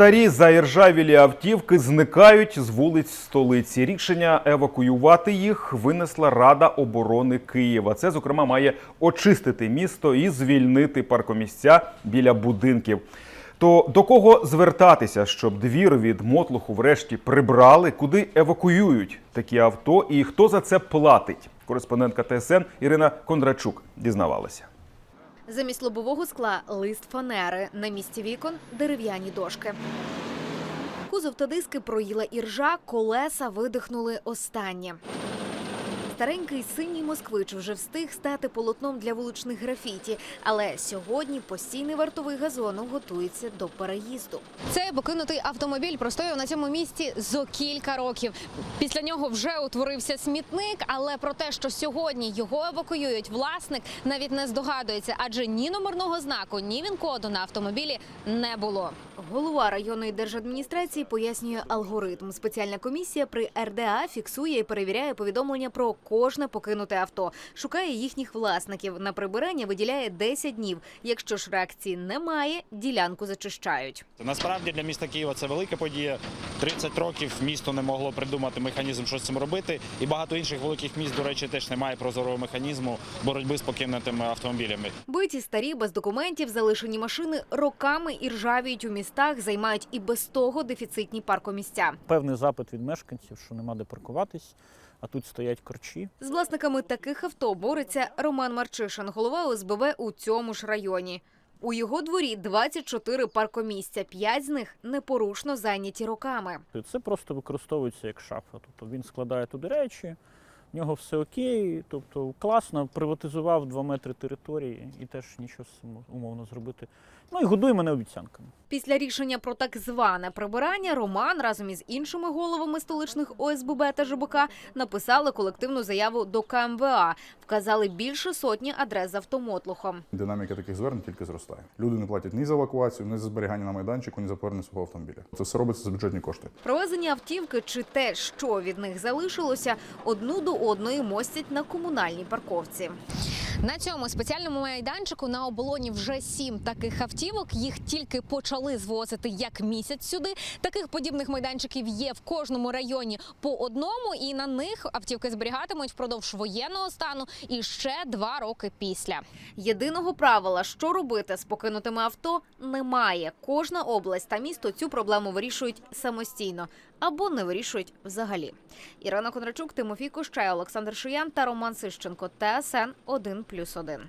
Старі заіржавілі автівки зникають з вулиць столиці. Рішення евакуювати їх винесла Рада оборони Києва. Це, зокрема, має очистити місто і звільнити паркомісця біля будинків. То до кого звертатися, щоб двір від мотлуху врешті прибрали, куди евакуюють такі авто, і хто за це платить? Кореспондентка ТСН Ірина Кондрачук дізнавалася. Замість лобового скла лист фанери. На місці вікон дерев'яні дошки. Кузов та диски проїла іржа, колеса видихнули останнє. Старенький синій москвич вже встиг стати полотном для вуличних графіті, але сьогодні постійний вартовий газону готується до переїзду. Цей покинутий автомобіль простояв на цьому місці зо кілька років. Після нього вже утворився смітник, але про те, що сьогодні його евакуюють, власник навіть не здогадується, адже ні номерного знаку, ні він-коду на автомобілі не було. Голова районної держадміністрації пояснює алгоритм. Спеціальна комісія при РДА фіксує і перевіряє повідомлення про кожне покинуте авто, шукає їхніх власників. На прибирання виділяє 10 днів. Якщо ж реакції немає, ділянку зачищають. Насправді для міста Києва це велика подія. 30 років місто не могло придумати механізм, що з цим робити. І багато інших великих міст, до речі, теж немає прозорого механізму боротьби з покинутими автомобілями. Биті старі без документів, залишені машини роками і ржавіють у містах, займають і без того дефіцитні паркомісця. певний запит від мешканців, що нема де паркуватись, а тут стоять корчі. З власниками таких авто бореться Роман Марчишин, голова ОСББ у цьому ж районі. У його дворі 24 паркомісця, 5 з них непорушно зайняті роками. Це просто використовується як шафа. Тобто він складає туди речі, в нього все окей, тобто класно, приватизував 2 метри території і теж нічого з умовно зробити. Ну і годує мене обіцянками. Після рішення про так зване прибирання Роман разом із іншими головами столичних ОСББ та ЖБК написали колективну заяву до КМВА, вказали більше сотні адрес з автомотлухом. Динаміка таких звернень тільки зростає. Люди не платять ні за евакуацію, ні за зберігання на майданчику, ні за повернення свого автомобіля. Це все робиться за бюджетні кошти. Провезення автівки чи те, що від них залишилося, одну до одної мостять на комунальній парковці. На цьому спеціальному майданчику на оболоні вже сім таких автівок. Їх тільки почали звозити як місяць сюди. Таких подібних майданчиків є в кожному районі по одному, і на них автівки зберігатимуть впродовж воєнного стану і ще два роки після. Єдиного правила, що робити з покинутими авто, немає. Кожна область та місто цю проблему вирішують самостійно або не вирішують взагалі. Ірина Кондрачук, Тимофій Кощай, Олександр Шиян та Роман Сищенко. ТСН 1+,1 плюс один.